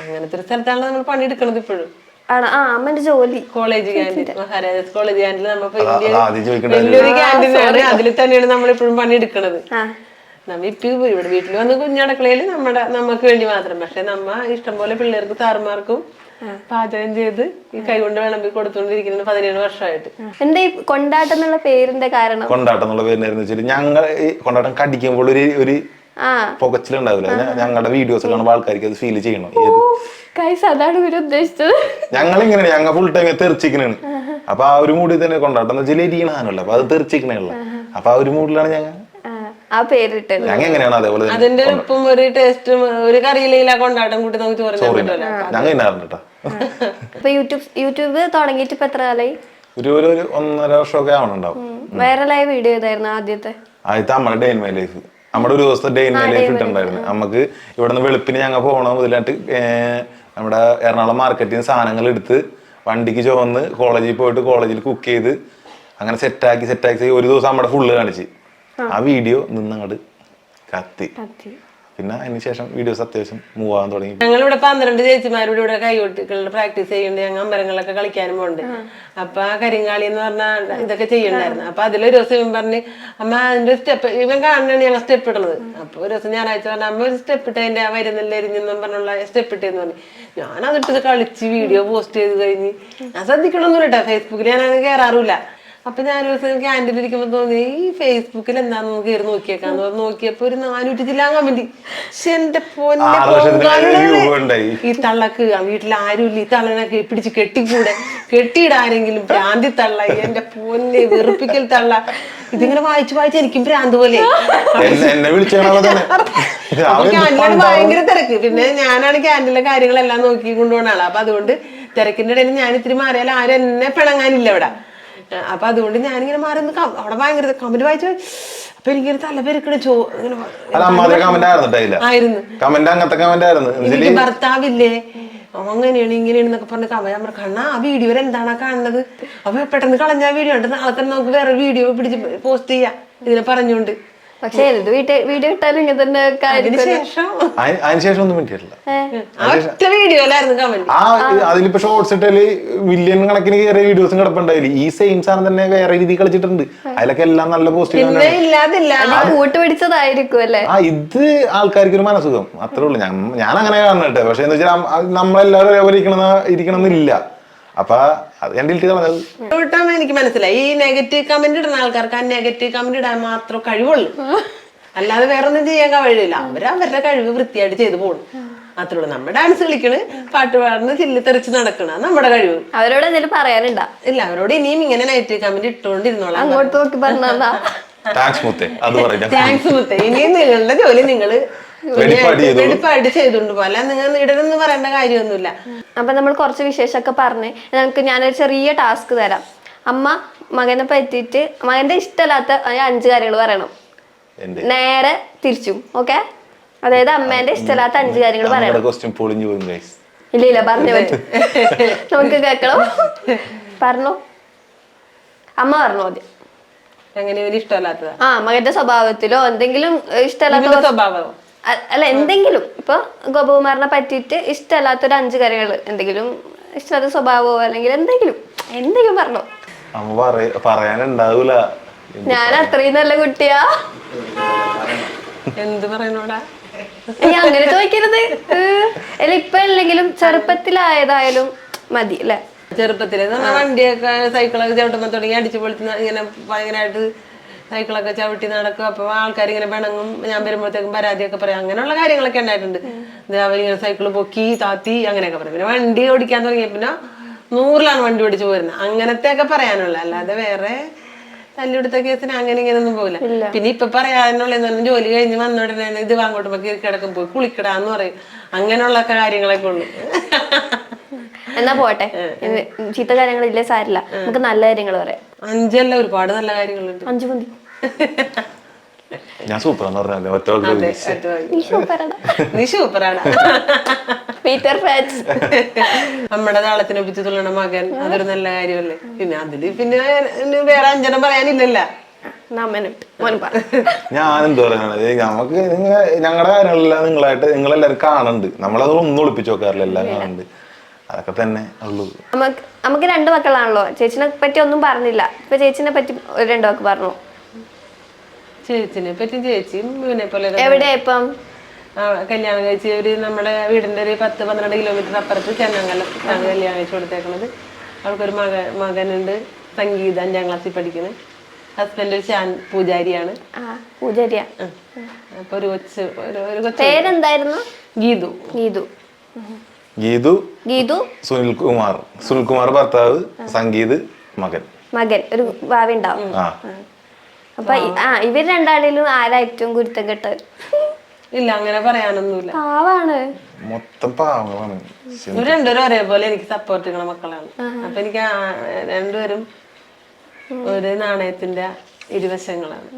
അങ്ങനത്തെ ഒരു സ്ഥലത്താണ് നമ്മൾ പണിയെടുക്കണത് ഇപ്പോഴും. ആണോ. ആ അമ്മന്റെ ജോലി. College canteen Maharajas college canteen നമ്മളിപ്പോ അതാ- ഇന്ത്യയിൽ ആദ്യം വലിയൊരു അതിൽ തന്നെയാണ് നമ്മൾ ഇപ്പോഴും പണിയെടുക്കണത് നമ്മ ഇപ്പൊ ഇവിടെ വീട്ടിൽ വന്ന് കുഞ്ഞടക്കളയിൽ നമ്മുടെ നമുക്ക് വേണ്ടി മാത്രം. പക്ഷെ നമ്മ ഇഷ്ടംപോലെ പിള്ളേർക്ക് സാറുമാർക്കും പാചകം ചെയ്ത്? ഈ കൈകൊണ്ട് വിളമ്പി കൊടുത്തോണ്ടിരിക്കുന്നു പതിനേഴ് വർഷമായിട്ട്. എന്താ ഈ കൊണ്ടാട്ടം എന്നുള്ള പേരിന്റെ കാരണം? കൊണ്ടാട്ടം എന്നുള്ള പേരിനായിരുന്നു വെച്ചാൽ ഞങ്ങൾ ഈ കൊണ്ടാട്ടം കടിക്കുമ്പോൾ ഒരു ഒരു ആ. പുകച്ചിലുണ്ടാവില്ല. ഞങ്ങളുടെ വീഡിയോസ് കാണുമ്പോൾ ആൾക്കാർക്ക് അത് ഫീൽ ചെയ്യണം. കൈസ് അതാണ് ഉദ്ദേശിച്ചത്. ഞങ്ങൾ ഇങ്ങനെയാണ് ഞങ്ങൾ ഫുൾ ടൈം തെറിച്ചിക്കണാണ് അപ്പൊ ആ ഒരു മൂഡിൽ തന്നെ കൊണ്ടാട്ടം എന്ന് വെച്ചാൽ ഇരിക്കണല്ലോ അപ്പൊ അത് തെറിച്ചിക്കണല്ലോ അപ്പൊ ആ ഒരു മൂഡിലാണ് ഞങ്ങൾ ആ, പേരിട്ടത്. ഞങ്ങൾ എങ്ങനെയാണ് അതേപോലെ അതിന്റെ ഉപ്പും ഒരു ടേസ്റ്റും ഒരു കറിയില്ല കൊണ്ടാട്ടം കൂട്ടി നമുക്ക് ഞങ്ങൾ ഇപ്പൊ യൂട്യൂബ് യൂട്യൂബ് തുടങ്ങിയിട്ട് ഇപ്പൊ എത്ര കാലായി ഒരു ഒരു ഒന്നര വർഷമൊക്കെ ആവണുണ്ടാവും. വൈറലായ വീഡിയോ ഏതായിരുന്നു ആദ്യത്തെ? ആദ്യത്തെ നമ്മുടെ ഡേ ഇൻ മൈ ലൈഫ് നമ്മുടെ ഒരു ദിവസത്തെ ഡേ ഇൻ മൈ ലൈഫ് ഇട്ടുണ്ടായിരുന്നു നമുക്ക് ഇവിടുന്ന് വെളുപ്പിന് ഞങ്ങൾ പോകണം മുതലായിട്ട് നമ്മുടെ എറണാകുളം മാർക്കറ്റിൽ നിന്ന് സാധനങ്ങൾ എടുത്ത് വണ്ടിക്ക് ചുവന്ന് കോളേജിൽ പോയിട്ട് കോളേജിൽ കുക്ക് ചെയ്ത് അങ്ങനെ സെറ്റാക്കി സെറ്റാക്കി ഒരു ദിവസം നമ്മുടെ ഫുള്ള് കാണിച്ച്. ആ. വീഡിയോ നിന്നങ്ങട് കത്തി. പിന്നെ അതിനുശേഷം വീഡിയോസ് അത്യാവശ്യം മൂവ് ആവാൻ തുടങ്ങി. ഞങ്ങളിവിടെ പന്ത്രണ്ട് ചേച്ചിമാരോട് ഇവിടെ കൈകൊട്ടികളുടെ പ്രാക്ടീസ് ചെയ്യുന്നുണ്ട്. ഞങ്ങൾ അമ്പലങ്ങളൊക്കെ കളിക്കാനും പോകുന്നുണ്ട് അപ്പൊ ആ കരിങ്കാളി എന്ന് പറഞ്ഞാൽ ഇതൊക്കെ ചെയ്യണ്ടായിരുന്നു. അപ്പൊ അതിലൊരു ദിവസം ഇവൻ പറഞ്ഞ് അമ്മ അതിന്റെ സ്റ്റെപ്പ് ഇവൻ കാണാനാണ് ഞങ്ങൾ സ്റ്റെപ്പ് ഇടുന്നത് അപ്പൊ ഒരു ദിവസം ഞായറാഴ്ച പറഞ്ഞ അമ്മ ഒരു സ്റ്റെപ്പ് ഇട്ട് അതിന്റെ ആ വരുന്നില്ല എരിഞ്ഞെന്നും പറഞ്ഞുള്ള സ്റ്റെപ്പ് ഇട്ടെന്ന് പറഞ്ഞു. ഞാൻ അതിട്ടത് കളിച്ച് വീഡിയോ പോസ്റ്റ് ചെയ്ത് കഴിഞ്ഞ്. ഞാൻ ശ്രദ്ധിക്കണമെന്നില്ല കേട്ടോ ഫേസ്ബുക്കിൽ ഞാൻ അങ്ങനെ കയറാറില്ല അപ്പൊ ഞാനൊരു ദിവസം ക്യാന്റീനിൽ ഇരിക്കുമ്പോ തോന്നി ഈ ഫേസ്ബുക്കിൽ എന്താന്ന് നമുക്ക് കയറി നോക്കിയേക്കാന്ന്? പറഞ്ഞ് നോക്കിയപ്പോ ഒരു നാനൂറ്റി ജില്ലാ കമന്റ് പക്ഷെ എന്റെ പൊന്നെ പൊങ്കാലയുടെ. ഈ തള്ളക്ക് ആ വീട്ടിൽ ആരുമില്ല. ഈ തള്ളനൊക്കെ പിടിച്ച് കെട്ടിക്കൂടെ? കെട്ടിയിടാരെങ്കിലും ഭ്രാന്തി തള്ള എന്റെ പൊന്നെ വെറുപ്പിക്കൽ തള്ള. ഇതിങ്ങനെ വായിച്ചു വായിച്ച് എനിക്കും ഭ്രാന്ത് പോലെ. ഭയങ്കര തിരക്ക്. പിന്നെ ഞാനാണ് ക്യാൻഡിലെ കാര്യങ്ങളെല്ലാം നോക്കി കൊണ്ടുപോകണ ആളാ. അപ്പൊ അതുകൊണ്ട് തിരക്കിന്റെ ഇടയിൽ ഞാൻ ഇത്തിരി മാറിയാൽ ആരും എന്നെ പിണങ്ങാനില്ല ഇവിടെ. അപ്പൊ അതുകൊണ്ട് ഞാനിങ്ങനെ മാറി നിന്ന് അവിടെ ഭയങ്കര കമന്റ് വായിച്ചു അപ്പൊ എനിക്കൊരു തലപെരുക്കണ ചോ ആയിരുന്നു ഭർത്താവില്ലേ? അങ്ങനെയാണ് ഇങ്ങനെയാണെന്നൊക്കെ പറഞ്ഞ് കമ ഞാൻ പറഞ്ഞു കണ്ണാ ആ വീഡിയോയിൽ എന്താണ് കാണുന്നത്? അപ്പൊ പെട്ടെന്ന് കളഞ്ഞ വീഡിയോ ഉണ്ട് നാളെ തന്നെ നമുക്ക് വേറെ വീഡിയോ പിടിച്ച് പോസ്റ്റ് ചെയ്യാം. ഇതിനെ പറഞ്ഞുകൊണ്ട്. പക്ഷെ എന്ത് വീഡിയോ ഇട്ടാലും ഇങ്ങനെ തന്നെ അതിനുശേഷം അതിന് അതിനുശേഷം ഒന്നും പറ്റിയിട്ടില്ല അതിലിപ്പോ ഷോർട്സ് ഇട്ടാൽ മില്യൺ കണക്കിന് കയറിയ വീഡിയോസും കിടപ്പുണ്ടായില്ല? ഈ സെയിം സാധനം തന്നെ വേറെ രീതി കളിച്ചിട്ടുണ്ട്. അതിലൊക്കെ എല്ലാം നല്ല പോസ്റ്റ് ആ ഇത് ആൾക്കാർക്ക് ഒരു മനസുഖം അത്രേ ഉള്ളൂ. ഞാൻ ഞാൻ അങ്ങനെ കാണട്ടെ പക്ഷെ എന്താ വെച്ചാൽ നമ്മളെല്ലാവരും ഒരേപോലെ ഇരിക്കണം ഇരിക്കണം എന്നില്ല അപ്പൊ അത് കണ്ടിട്ട് കളഞ്ഞത് ഒട്ടും എനിക്ക് മനസ്സിലായി. ഈ നെഗറ്റീവ് കമന്റ് ഇടുന്ന ആൾക്കാർക്ക് ആ നെഗറ്റീവ് കമന്റ് ഇടാൻ മാത്രം കഴിവുള്ളൂ. അല്ലാതെ വേറെ ഒന്നും ചെയ്യാൻ കഴിയില്ല. അവർ അവരുടെ കഴിവ് വൃത്തിയായിട്ട് ചെയ്തു പോകും അത്രേ ഉള്ളൂ. നമ്മൾ ഡാൻസ് കളിക്കണ് പാട്ട് പാടുന്ന ചില്ലി തെറിച്ച് നടക്കണ. നമ്മുടെ കഴിവ്. അവരോട് എന്തെങ്കിലും പറയാനുണ്ടാ? ഇല്ല അവരോട് ഇനിയും ഇങ്ങനെ നെഗറ്റീവ് കമന്റ് ഇട്ടുകൊണ്ടിരുന്നോളാം അങ്ങോട്ട് നോക്കി പറഞ്ഞാ താങ്ക്സ് മുത്തേ. അത് പറയാം താങ്ക്സ് മുത്തേ. ഇനിയും നിങ്ങളുടെ ജോലി നിങ്ങൾ വെടിപ്പായിട്ട് ചെയ്തോണ്ട് പോലെ നിങ്ങൾ ഇടണമെന്ന് പറയേണ്ട കാര്യമൊന്നുമില്ല. അപ്പൊ നമ്മൾ കുറച്ച് വിശേഷമൊക്കെ പറഞ്ഞ് നമുക്ക് ഞാനൊരു ചെറിയ ടാസ്ക് തരാം. അമ്മ മകനെ പറ്റിയിട്ട് മകന്റെ ഇഷ്ടമല്ലാത്ത അഞ്ച് കാര്യങ്ങൾ പറയണം. നേരെ തിരിച്ചും ഓക്കെ? അതായത് അമ്മേന്റെ ഇഷ്ടമല്ലാത്ത അഞ്ച് കാര്യങ്ങൾ പറയണം. ഇല്ല ഇല്ല പറഞ്ഞു. പറ്റും നമുക്ക് കേക്കണോ പറഞ്ഞോ. അമ്മ പറഞ്ഞു ആദ്യം. അങ്ങനെ ഒരു ഇഷ്ടമല്ലാത്തതാ? ആ മകന്റെ സ്വഭാവത്തിലോ എന്തെങ്കിലും ഇഷ്ടമല്ലാത്ത ഇവന്റെ സ്വഭാവം അ- അല്ല എന്തെങ്കിലും. ഇപ്പൊ ഗോപകുമാറിനെ പറ്റിയിട്ട് ഇഷ്ടമല്ലാത്തൊരു അഞ്ച് കാര്യങ്ങൾ എന്തെങ്കിലും ഇഷ്ടമല്ലാത്ത സ്വഭാവമോ അല്ലെങ്കിൽ എന്തെങ്കിലും എന്തെങ്കിലും പറഞ്ഞോ. പറയാനുണ്ടാവൂല. ഞാൻ അത്രയും നല്ല കുട്ടിയാ. എന്ത് പറയണോടാ? നീ അങ്ങനെ ചോദിക്കരുത്. അല്ല ഇപ്പൊ അല്ലെങ്കിലും ചെറുപ്പത്തിലായതായാലും മതി അല്ലെ? ചെറുപ്പത്തിൽ നമ്മ വണ്ടിയൊക്കെ സൈക്കിളൊക്കെ ചവിട്ടുമ്പോ തുടങ്ങി അടിച്ചു പൊളിച്ച് ഇങ്ങനെ ഭയങ്കരമായിട്ട് സൈക്കിളൊക്കെ ചവിട്ടി നടക്കും. അപ്പൊ ആൾക്കാർ ഇങ്ങനെ പിണങ്ങും ഞാൻ വരുമ്പോഴത്തേക്കും പരാതിയൊക്കെ പറയാം. അങ്ങനെയുള്ള കാര്യങ്ങളൊക്കെ ഉണ്ടായിട്ടുണ്ട്. ഇത് അവരിങ്ങനെ സൈക്കിൾ പൊക്കി താത്തി അങ്ങനെയൊക്കെ പറയും. പിന്നെ വണ്ടി ഓടിക്കാൻ തുടങ്ങിയ പിന്നെ നൂറിലാണ് വണ്ടി ഓടിച്ചു പോരുന്നത്. അങ്ങനത്തെ ഒക്കെ പറയാനുള്ള. അല്ലാതെ വേറെ തല്ലിവിടുത്ത കേസിന് അങ്ങനെ ഇങ്ങനെ ഒന്നും പോകില്ല പിന്നെ ഇപ്പൊ പറയാനുള്ള ജോലി കഴിഞ്ഞ് വന്ന ഉടനെ ഇത് വാങ്ങോട്ട് പോയി കിടക്കും. പോയി കുളിക്കടാന്ന് പറയും. അങ്ങനെയുള്ള കാര്യങ്ങളൊക്കെ ഉള്ളു. എന്നാ പോട്ടെ. ചീത്ത കാര്യങ്ങളില്ലേ സാരില്ല. നമുക്ക് നല്ല കാര്യങ്ങൾ പറയാം. അഞ്ചല്ല ഒരുപാട് നല്ല കാര്യങ്ങളുണ്ട്. അഞ്ചു മതി ഞാൻ സൂപ്പർ എന്ന് പറഞ്ഞാൽ ഒറ്റ അതെ. നീ സൂപ്പറാണ്. നീ സൂപ്പറാണ്. പീറ്റർ ഫാറ്റ്സ് നമ്മുടെ താളത്തിന് ഒപ്പിച്ച് തുള്ളണ മകൻ അതൊരു നല്ല കാര്യമല്ലേ? പിന്നെ അതിൽ പിന്നെ ഇനി വേറെ അഞ്ചെണ്ണം പറയാനില്ലല്ല. നമ്മനിട്ട് മോൻ പറ. ഞാൻ എന്ത് പറയാനാണ്? നമുക്ക് നിങ്ങൾ ഞങ്ങളുടെ കാര്യങ്ങളെല്ലാം നിങ്ങളായിട്ട് നിങ്ങളെല്ലാവരും കാണുന്നുണ്ട് നമ്മളത് ഒന്നും ഒളിപ്പിച്ച് നോക്കാറില്ല എല്ലാം കാണുന്നുണ്ട് അതൊക്കെ തന്നെ ഉള്ളൂ. നമുക്ക് നമുക്ക് രണ്ട് മക്കളാണല്ലോ. ചേച്ചിനെ പറ്റി ഒന്നും പറഞ്ഞില്ല. ഇപ്പൊ ചേച്ചിനെ പറ്റി ഒരു രണ്ട് വാക്ക് പറഞ്ഞു. ചേച്ചിനെ പറ്റി ഇവനെ പോലെ എവിടെ ഇപ്പം? കല്യാണം കഴിച്ച് ഒരു നമ്മുടെ വീടിന്റെ ഒരു പത്ത് പന്ത്രണ്ട് കിലോമീറ്റർ അപ്പുറത്ത് ചെന്നങ്കലത്താണ് ആണ് കല്യാണം കഴിച്ച് കൊടുത്തേക്കണത്. അവൾക്കൊരു മക മകനുണ്ട് സംഗീത അഞ്ചാം ക്ലാസ്സിൽ പഠിക്കുന്നത് ഹസ്ബൻഡ് ഒരു ചാൻ പൂജാരിയാണ്. ആ പൂജാരിയ. അപ്പൊ ഒരു കൊച്ച് ഒരു കൊച്ചു പേരെന്തായിരുന്നു? ഗീതു. ഗീതു. ഗീതു ഗീതു? സുനിൽ കുമാർ സുനിൽ കുമാർ ഭർത്താവ് സംഗീത് മകൻ. മകൻ. ഒരു ഭാവി ഉണ്ടാവും. ആ. അപ്പൊ ആ ഇവർ രണ്ടാളിലും ആരാ ഏറ്റവും ഗുരുത്തം കെട്ടത് ഇല്ല അങ്ങനെ പറയാനൊന്നുമില്ല. പാവാണ്. മൊത്തം പാവങ്ങളാണ് ഇവർ രണ്ടുപേരും ഒരേപോലെ എനിക്ക് സപ്പോർട്ട് ചെയ്യണ മക്കളാണ്. അപ്പൊ എനിക്ക് രണ്ടുപേരും ഒരു നാണയത്തിന്റെ ഇരുവശങ്ങളാണ്.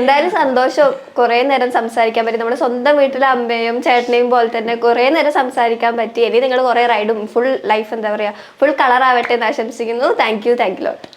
എന്തായാലും സന്തോഷം. കുറെ നേരം സംസാരിക്കാൻ പറ്റി. നമ്മുടെ സ്വന്തം വീട്ടിലെ അമ്മയും ചേട്ടനെയും പോലെ തന്നെ കുറെ നേരം സംസാരിക്കാൻ പറ്റി. ഇനി നിങ്ങൾ കുറെ റൈഡും ഫുൾ ലൈഫ് എന്താ പറയാ ഫുൾ കളർ ആവട്ടെ എന്ന് ആശംസിക്കുന്നു. Thank you thank you lot